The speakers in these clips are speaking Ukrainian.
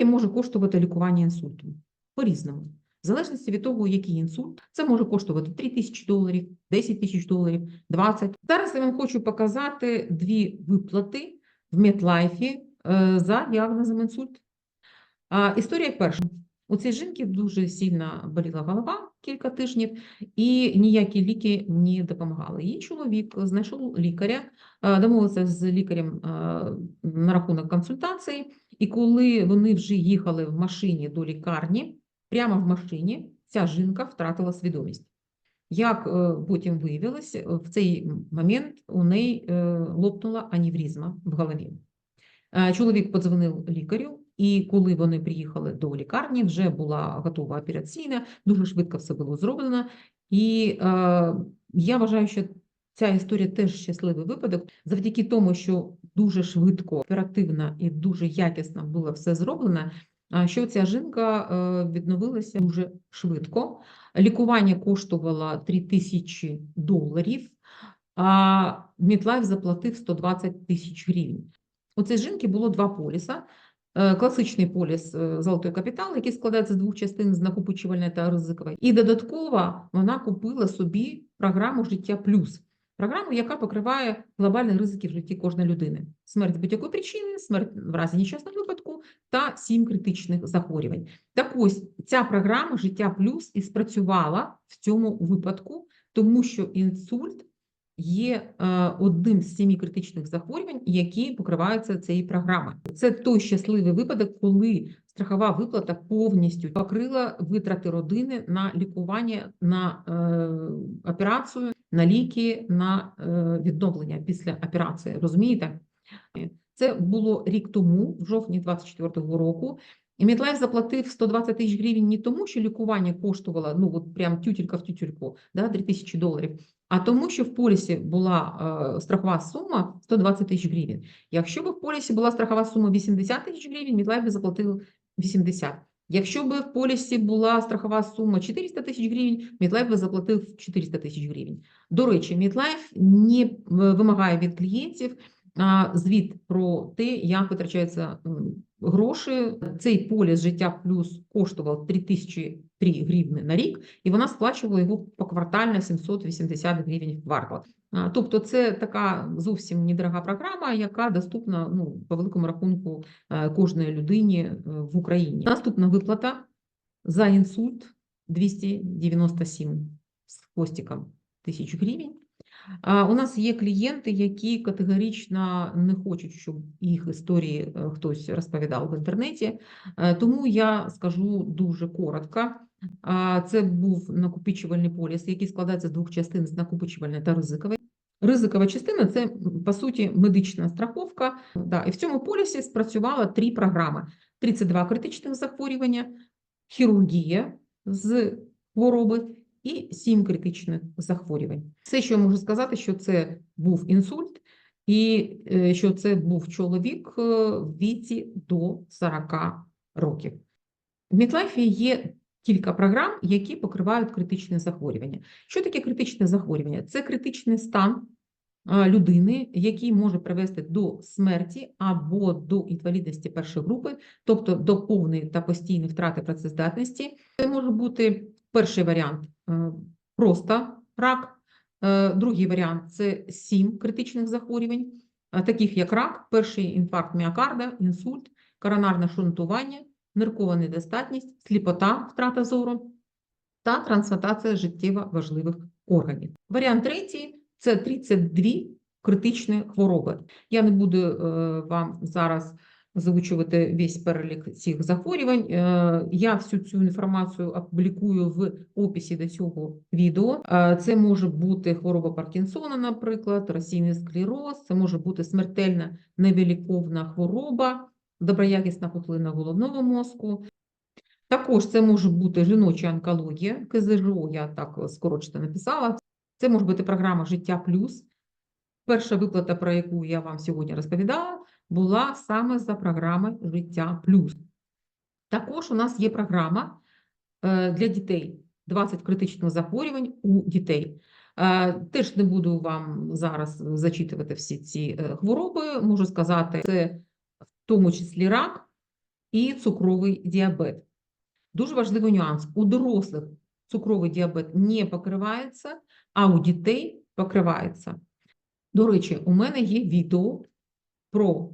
Скільки може коштувати лікування інсульту? По-різному. В залежності від того, який інсульт, це може коштувати 3 тисячі доларів, 10 тисяч доларів, 20. Зараз я вам хочу показати дві виплати в медлайфі за діагнозом інсульт. Історія перша. У цій жінки дуже сильно боліла голова кілька тижнів, і ніякі ліки не допомагали. Її чоловік знайшов лікаря, е, домовився з лікарем е, на рахунок консультації, і коли вони вже їхали в машині до лікарні, прямо в машині ця жінка втратила свідомість. Як е, потім виявилось, е, в цей момент у неї е, лопнула аневризма в голові. Чоловік подзвонив лікарю, і коли вони приїхали до лікарні, вже була готова операційна, дуже швидко все було зроблено. І е, я вважаю, що ця історія теж щасливий випадок, завдяки тому, що дуже швидко, оперативно і дуже якісно було все зроблено. Що ця жінка е, відновилася дуже швидко. Лікування коштувало 3 тисячі доларів, а Мітлайф заплатив 120 тисяч гривень. У цієї жінки було два поліса. Е, Класичний поліс е, «Золотой капітал», який складається з двох частин з накопичувальної та ризикової. І додатково вона купила собі програму «Життя плюс», програму, яка покриває глобальні ризики в житті кожної людини. Смерть з будь-якої причини, смерть в разі нещасного випадку та сім критичних захворювань. Так ось ця програма «Життя плюс» і спрацювала в цьому випадку, тому що інсульт є е, одним з семи критичних захворювань, які покриваються цією програмою. Це той щасливий випадок, коли страхова виплата повністю покрила витрати родини на лікування, на е, операцію, на ліки, на е, відновлення після операції. Розумієте? Це було рік тому, в жовтні 24-го року. І Мітлайф заплатив 120 тисяч гривень не тому, що лікування коштувало, ну от прям тютелька в тютельку, да, 3 тисячі доларів, а тому, що в полісі була е, страхова сума 120 тисяч гривень. Якщо б в полісі була страхова сума 80 тисяч гривень, Мітлайф би заплатив 80. Якщо б в полісі була страхова сума 400 тисяч гривень, Мітлайф би заплатив 400 тисяч гривень. До речі, Мітлайф не е, вимагає від клієнтів звіт про те, як витрачаються гроші. Цей поліс життя плюс коштував 3003 гривни на рік, і вона сплачувала його поквартально 780 гривень в квартал. Тобто це така зовсім недорога програма, яка доступна ну, по великому рахунку е, кожної людині е, в Україні. Наступна виплата за інсульт 297 з хвостиком тисяч гривень. У нас є клієнти, які категорично не хочуть, щоб їх історії е, хтось розповідав в інтернеті. Тому я скажу дуже коротко. Це був накопичувальний поліс, який складається з двох частин з накопичувальної та ризикової. Ризикова частина це по суті медична страховка. Да, і в цьому полісі спрацювало три програми: 32 критичних захворювання, хірургія з хвороби і 7 критичних захворювань. Все, що я можу сказати, що це був інсульт, і е, що це був чоловік е, в віці до 40 років. В Мітлайфі є кілька програм, які покривають критичне захворювання. Що таке критичне захворювання? Це критичний стан людини, який може привести до смерті або до інвалідності першої групи, тобто до повної та постійної втрати працездатності. Це може бути перший варіант е, просто рак, е, другий варіант це сім критичних захворювань, е, таких як рак, перший інфаркт міокарда, інсульт, коронарне шунтування, ниркова недостатність, сліпота, втрата зору та трансплантація життєво важливих органів. Варіант третій це 32 критичні хвороби. Я не буду е, вам зараз озвучувати весь перелік цих захворювань. Е, Я всю цю інформацію опублікую в описі до цього відео. Е, Це може бути хвороба Паркінсона, наприклад, російний склероз, це може бути смертельна невиліковна хвороба, доброякісна пухлина головного мозку. Також це може бути жіноча онкологія, КЗЖО, я так скорочено написала. Це може бути програма Життя плюс. Перша виплата, про яку я вам сьогодні розповідала, була саме за програми Життя плюс. Також у нас є програма е, для дітей 20 критичних захворювань у дітей. Е, Теж не буду вам зараз зачитувати всі ці е, хвороби. Можу сказати, це тому числі рак, і цукровий діабет. Дуже важливий нюанс. У дорослих цукровий діабет не покривається, а у дітей покривається. До речі, у мене є відео про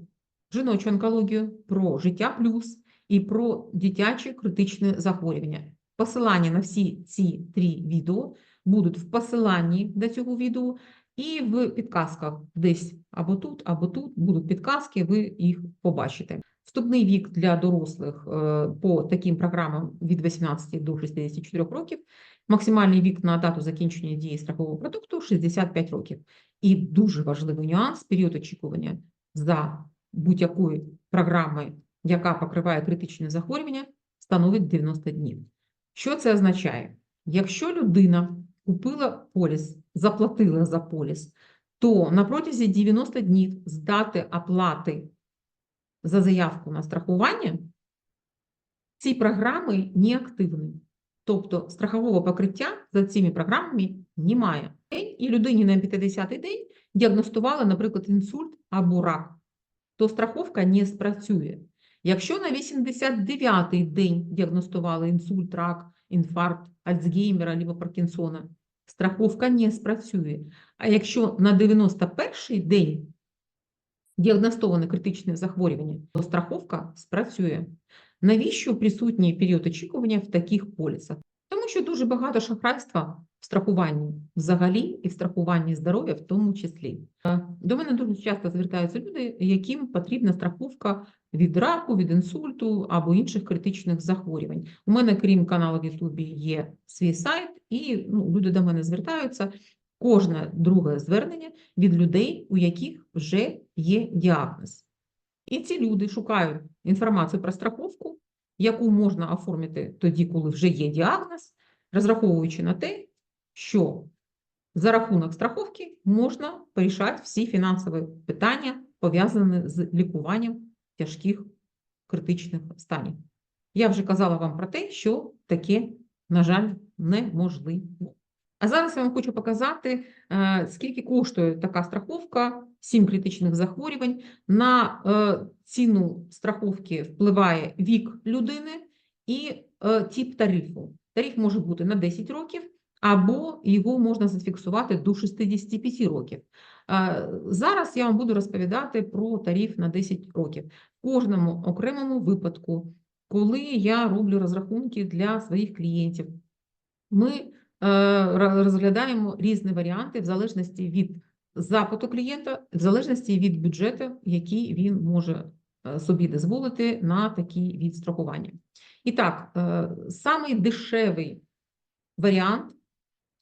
жіночу онкологію, про життя плюс і про дитяче критичне захворювання. Посилання на всі ці три відео будуть в посиланні до цього відео і в підказках десь або тут, або тут будуть підказки, ви їх побачите. Вступний вік для дорослих е, по таким програмам від 18 до 64 років, максимальний вік на дату закінчення дії страхового продукту 65 років. І дуже важливий нюанс період очікування за будь-якої програми, яка покриває критичне захворювання, становить 90 днів. Що це означає? Якщо людина купила поліс, заплатила за поліс, то на протязі 90 днів з дати оплати за заявку на страхування ці програми не активні. Тобто страхового покриття за цими програмами немає. І людині на 50-й день діагностували, наприклад, інсульт або рак, то страховка не спрацює. Якщо на 89-й день діагностували інсульт, рак, інфаркт, Альцгеймера або Паркінсона, страховка не спрацює. А якщо на 91-й день діагностоване критичне захворювання, то страховка спрацює. Навіщо присутній період очікування в таких полісах? Що дуже багато шахрайства в страхуванні взагалі і в страхуванні здоров'я в тому числі. Е, До мене дуже часто звертаються люди, яким потрібна страховка від раку, від інсульту або інших критичних захворювань. У мене, крім каналу в Ютубі, є свій сайт, і ну, люди до мене звертаються. Кожне друге звернення від людей, у яких вже є діагноз. І ці люди шукають інформацію про страховку, яку можна оформити тоді, коли вже є діагноз, розраховуючи на те, що за рахунок страховки можна порішати всі фінансові питання, пов'язані з лікуванням тяжких критичних станів. Я вже казала вам про те, що таке, на жаль, неможливо. А зараз я вам хочу показати, е, скільки коштує така страховка, 7 критичних захворювань. На е, ціну страховки впливає вік людини і е, тип тарифу. Тариф може бути на 10 років, або його можна зафіксувати до 65 років. Зараз я вам буду розповідати про тариф на 10 років. В кожному окремому випадку, коли я роблю розрахунки для своїх клієнтів, ми розглядаємо різні варіанти в залежності від запиту клієнта, в залежності від бюджету, який він може е, собі дозволити на такий від страхування. І так, е, самий дешевий варіант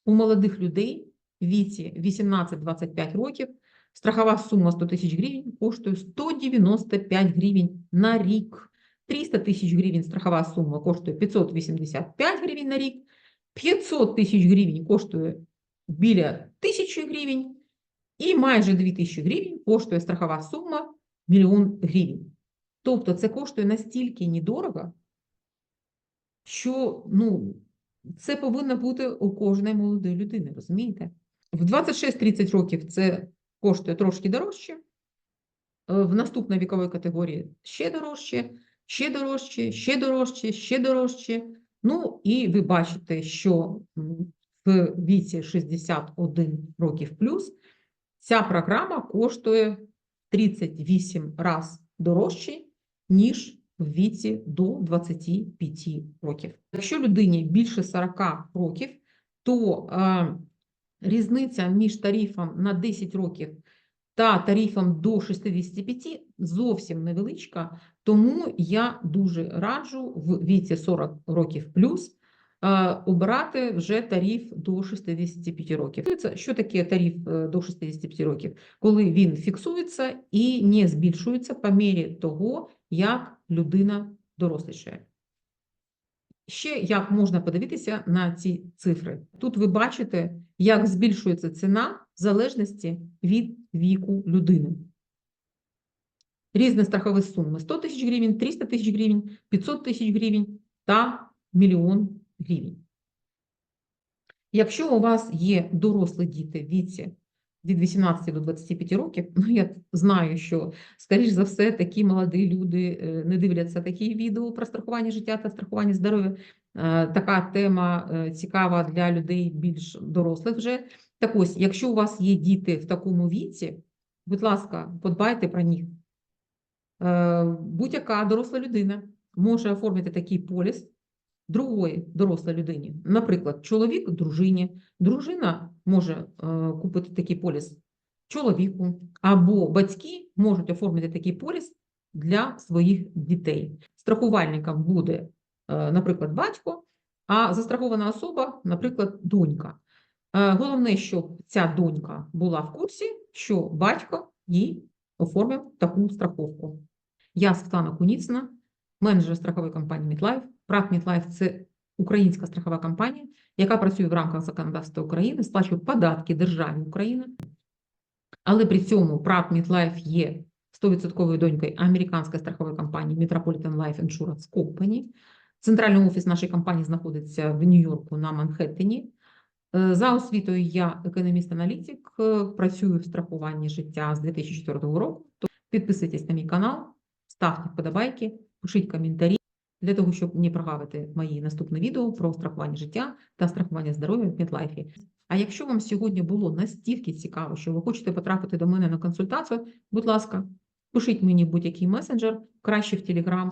у молодих людей в віці 18-25 років. Страхова сума 100 тисяч гривень коштує 195 гривень на рік. 300 тисяч гривень страхова сума коштує 585 гривень на рік. 500 тисяч гривень коштує біля 1000 гривень, і майже 2000 гривень коштує страхова сума мільйон гривень. Тобто це коштує настільки недорого, що ну, це повинно бути у кожної молодої людини, розумієте? В 26-30 років це коштує трошки дорожче, е, в наступній віковій категорії ще дорожче, ще дорожче, ще дорожче, ще дорожче. Ну і ви бачите, що в віці 61 років плюс ця програма коштує 38 разів дорожче, ніж в віці до 25 років. Якщо людині більше 40 років, то е, різниця між тарифом на 10 років та тарифом до 65 зовсім невеличка, тому я дуже раджу в віці 40 років плюс е, обирати вже тариф до 65 років. Що таке тариф е, до 65 років? Коли він фіксується і не збільшується по мірі того, як людина дорослішає. Ще як можна подивитися на ці цифри. Тут ви бачите, як збільшується ціна в залежності від віку людини. Різні страхові суми: 100 тисяч гривень, 300 тисяч гривень, 500 тисяч гривень та мільйон гривень. Якщо у вас є дорослі діти в віці від 18 до 25 років. Ну, я знаю, що, скоріш за все, такі молоді люди е, не дивляться такі відео про страхування життя та страхування здоров'я. Е, Така тема е, цікава для людей більш дорослих вже. Так ось, якщо у вас є діти в такому віці, будь ласка, подбайте про них. Будь-яка доросла людина може оформити такий поліс другої дорослій людині. Наприклад, чоловік дружині, дружина може е, купити такий поліс чоловіку, або батьки можуть оформити такий поліс для своїх дітей. Страхувальником буде, е, наприклад, батько, а застрахована особа, наприклад, донька. Е, Головне, щоб ця донька була в курсі, що батько їй оформив таку страховку. Я Світлана Куніцина, менеджер страхової компанії MidLife. ПРАК MidLife – це українська страхова компанія, яка працює в рамках законодавства України, сплачує податки державі України. Але при цьому ПРАК MidLife є 100% донькою американської страхової компанії Metropolitan Life Insurance Company. Центральний офіс нашої компанії знаходиться в Нью-Йорку на Манхеттені. Е, За освітою я економіст-аналітик, е, працюю в страхуванні життя з 2004 року. То Підписуйтесь на мій канал, ставте вподобайки, пишіть коментарі для того, щоб не прогавити мої наступні відео про страхування життя та страхування здоров'я в Медлайфі. А якщо вам сьогодні було настільки цікаво, що ви хочете потрапити до мене на консультацію, будь ласка, пишіть мені будь-який месенджер, краще в Telegram,